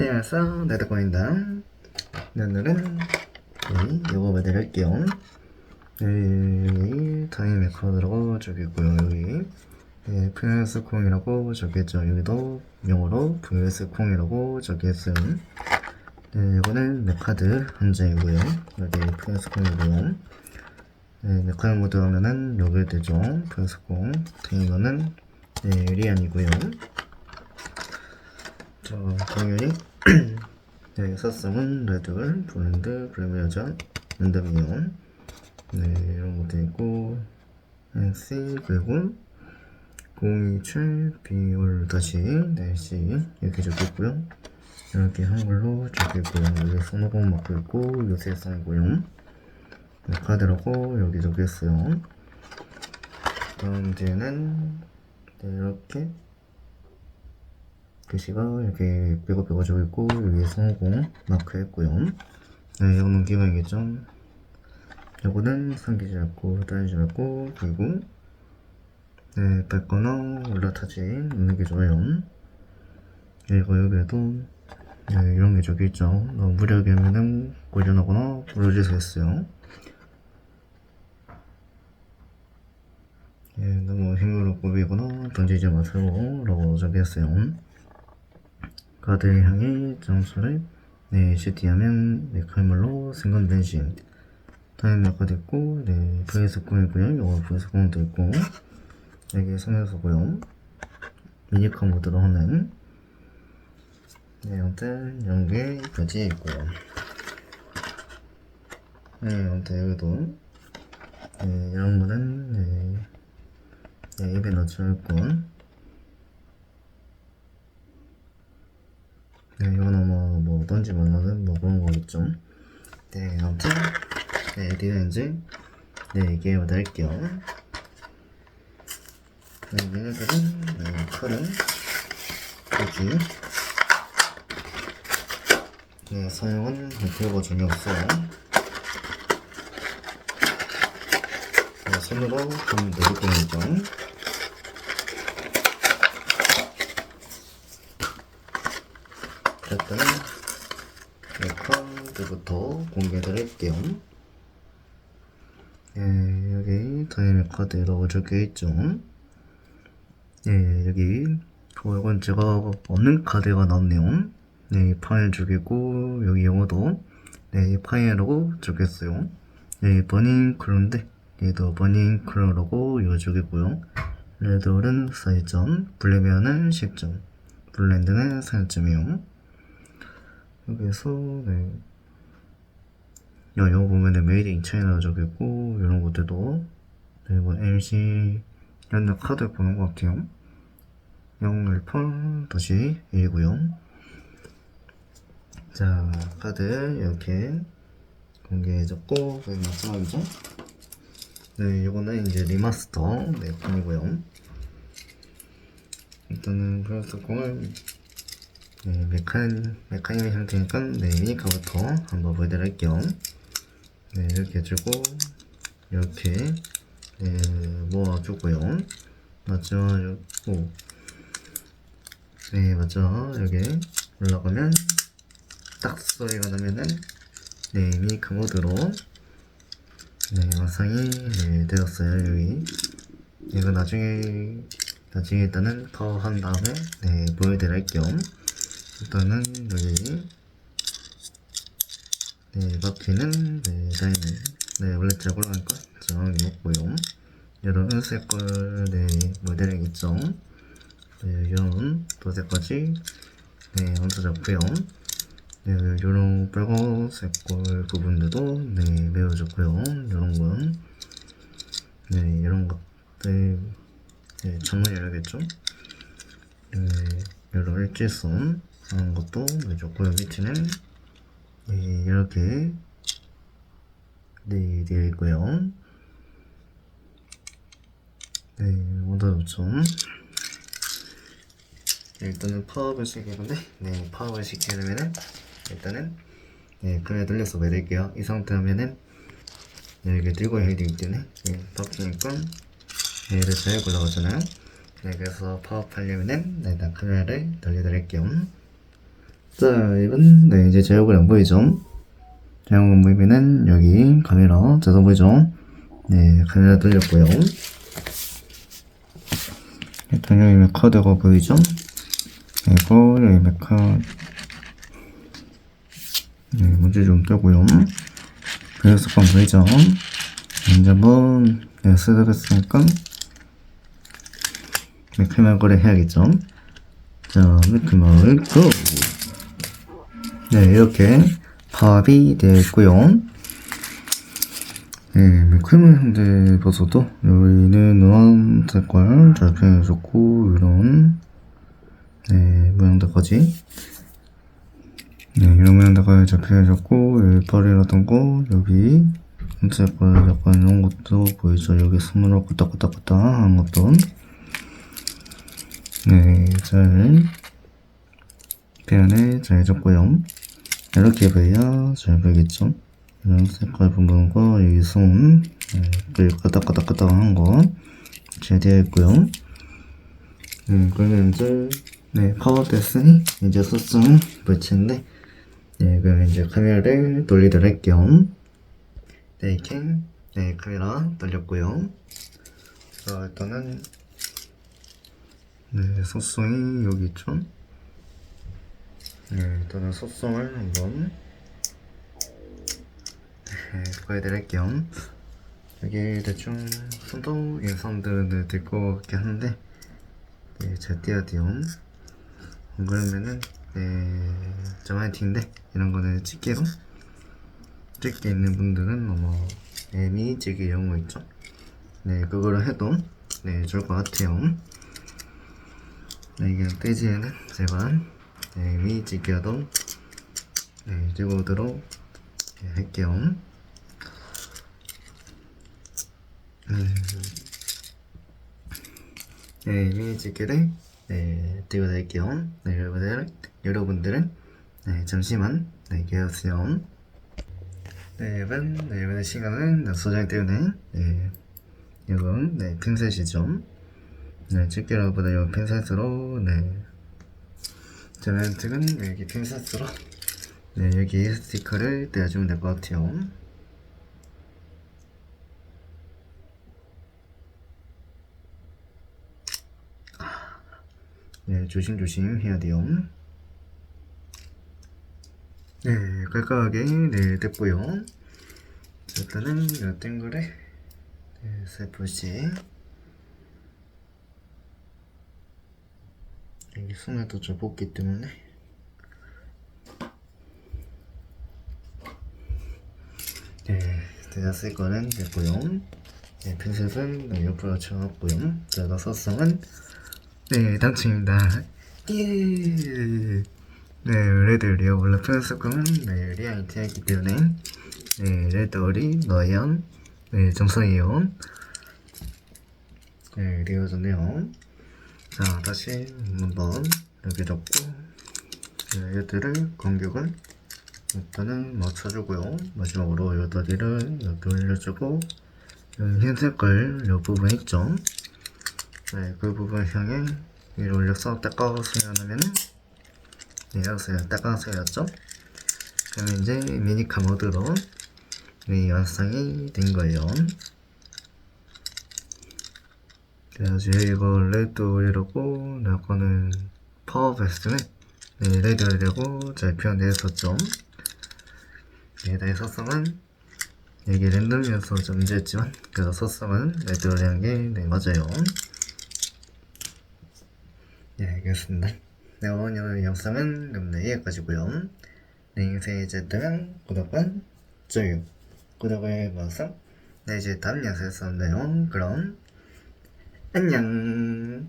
네, 안녕하세요. 네드코입니다. 네, 오늘은 네, 이거 보여드릴게요. 네, 여기 타임 메커드라고 저기 있고요. 여기 네, VS 콩이라고 저기 있죠. 여기도 명으로 VS 콩이라고 저기 있어요. 네, 이거는 메카드 한 장이고요. 여기 VS 콩이고요. 네, 메카 모드 하면은 여기 되죠. VS 콩. 타이머는 네, 리안이고요. 자, 당연히 네, 사성은 레드, 블렌드, 프레미어전, 랜덤이요. 네, 이런 것도 있고 NC 그리고 027 비올 다시 날씨 이렇게 적혀 있고요. 이렇게 한글로 적혀 있고요. 여기 손오공 막고 있고 요새 성이고요. 네, 카드라고 여기 적혀 있어요. 다음 뒤에는 네, 이렇게 글씨가 이렇게 삐걱삐걱 적혀 있고 여기 성공 마크 했고요. 네, 이거는 기본이겠죠. 요거는 상기지 않고 따지지 않고 그리고 네, 뺐거나 올라타지 있는 게 좋아요. 이거 여기에도 네, 이런 게 저기 있죠. 너무 무리하게 하면은 고전하거나 부러질 수 있어요. 예, 너무 힘으로 꾸미거나 던지지 마세요. 라고 적했어요 카드를 향해 점수를 네, CT하면 네, 칼물로 생건 변신. 타임 메카도 있고, 네, VS 공이고요. 요거 VS 공도 있고, 여기 섬에서 고요. 미니카 모드로 하는, 네, 아무튼, 연계까지 있고요. 네, 아무튼 여기도, 네, 이런 거는, 네, 네, 입에 넣지 않고, 네, 이거는 뭐, 뭐, 던지 말라는 뭐 그런 거겠죠. 네, 아무튼, 네, 디자인즈, 네, 얘기해 드릴게요. 네, 얘네들은, 네, 칼은, 여기, 네, 사용은 별거 전혀 없어요. 네, 손으로 좀 내릴 거니까. 일단은 이 카드부터 공개드릴게요. 예, 여기 다이얼 카드라고 적혀있죠. 예, 여기 어, 이건 제가 없는 카드가 나왔네요. 네, 파일 적이고 여기 영어도 네, 파일이라고 적혔어요. 네, 버닝 컬러인데 얘도 버닝 컬러라고 이거 적이고요. 레드는 4점, 블레미어는 10점, 블렌드는 4점이요. 여기서 네. 야, 이거 보면 은 메이드 인 차이나 적있고 이런 것들도 네, 뭐 MC 연락 카드 보는 것 같아요. 018 다시 1이고요. 자, 카드 이렇게 공개해줬고 그게 마지막이죠. 네, 이거는 이제 리마스터 네, 폰이고요. 일단은 브라우스 공을 네, 메칸, 메카님의 형태니까, 네, 미니카부터 한번 보여드릴게요. 네, 이렇게 해주고, 이렇게, 네, 모아주고요. 맞죠? 오. 네, 맞죠? 여기 올라가면, 딱 소리가 나면은, 네, 미니카 모드로, 네, 영상이, 네, 되었어요, 여기. 이거 나중에, 나중에 일단은 더 한 다음에, 네, 보여드릴게요. 일단은 여기 네 바퀴는 네 라인을 네 원래 잘 올라가니까 정확히 먹고요. 이런 은색깔 네 모델이 있죠? 네 이런 도색까지 네 얹어졌고요. 네 이런 빨간색 걸 부분들도 네 매우 좋고요. 이런 건네 이런 것들 네 창문 열겠죠? 네 이런 일직선 하는 것도 좋고요. 밑에는 네, 이렇게 네, 되어 있고요. 네, 모두 좋죠. 네, 일단은 파업을 시키게 건데, 네, 파업을 시키려면은 일단은 네, 그래 돌려서 매들게요. 이 상태 하면은 네, 이렇게 들고 해야 되기 때문에 네, 바뀌니까 네, 이렇게 잘 올라가잖아요. 네, 그래서 파업하려면은 네, 일단 카메라를 돌려드릴게요. 자, 이건, 네, 이제 제 얼굴 안 보이죠? 제 얼굴 안 보이면은, 여기 카메라, 자동 보이죠? 네, 카메라 돌렸고요. 여기 메카드가 보이죠? 그리고 여기 메카, 네, 문제 좀 떼고요. 그래서 방 보이죠? 이제 한번, 네, 셋업했으니까, 메카말 거래 해야겠죠? 자, 메카말 고! 네, 이렇게 파업이 됐고요. 네, 현재 봐서도 여기는 노란 색깔 잘 표현해줬고, 이런, 네, 모양들까지. 네, 이런 모양들까지 잘 표현해줬고, 여기 발이라던가, 여기, 색깔 약간 이런 것도 보이죠? 여기 스물로 끄덕끄덕끄덕 하는 것도. 네, 잘 표현을 잘 해줬고요. 이렇게 봐야 잘 보이겠죠? 이런 색깔 부분과 이 손, 네, 그리고 까딱까딱까딱한 거잘 되어 있고요. 네, 그러면 이제 네, 파워 됐으니 이제 소스를 붙이는데 네, 그럼 이제 카메라를 돌리도록 할게요. 네, 캠, 네, 카메라 돌렸고요. 자, 일단은 네, 소송이 여기 있죠? 네, 일단은 소송을 한번 네, 보여드릴게요. 여기 대충 손도 인선들을 될것 같긴 한데 네, 돼요. 안 그러면은 네, 저마이팅인데 이런 거는 찍기로 찍게 있는 분들은 아마 애미 찍기 이런 거 있죠? 네, 그거를 해도 네, 좋을 것 같아요. 네, 이게 페이지에는 제가 네, 미지겨도 네, 찍어오도록 네, 할게요. 음, 네, 미지기를 네, 찍어드릴게요. 네, 여러분들, 여러분들은 네, 잠시만 네, 기다려주세요. 네, 여러분, 네, 이번에 시간은 소장 때문에 네, 이건 네, 핀셋이죠. 네, 집게로보다 이 핀셋으로, 네. 저는 지금 여기 핀셋으로, 네, 여기 스티커를 떼어주면 될 것 같아요. 네, 조심조심 해야 돼요. 네, 깔끔하게, 네, 됐고요. 자, 일단은 이 땡글에, 네, 살포시. 여기 손에도 좀 뽑기 때문에. 네, 대자쓸 거는 됐고요. 네, 핀셋은 네, 옆으로 쳐놨고요. 제가 서성은 네, 당첨입니다. 예. 네, 레드 리어 원래 핀셋은 네, 리아이티였기 때문에 네, 레드 어리 너연 네, 정성이요. 네, 리어졌네요 자 다시 한번 여기 잡고 네, 얘들을 간격을 일단은 맞춰주고요. 마지막으로 이 다리를 여기 올려주고 여기 흰 색깔 이 부분 있죠? 네, 그 부분 향해 위로 올려서 네, 여기서 닦아서 해놨죠? 그러면 이제 미니카 모드로 이 완성이 된 거예요 그래가지고 이거 레드 이러고 이거는 파워 베스트는 네, 레드 이라고 잘 표현되었었죠 네, 나의 서성은 이게 랜덤이어서 좀 문제였지만 그래서 서성은 레드라는 게 네, 맞아요. 네 알겠습니다. 네 오늘 영상은 여러분들 여기까지고요. 네 인생이 뜨면 구독과 좋아요. 구독을 눌러서 네 이제 다음 영상에서 만나요. 그럼 안녕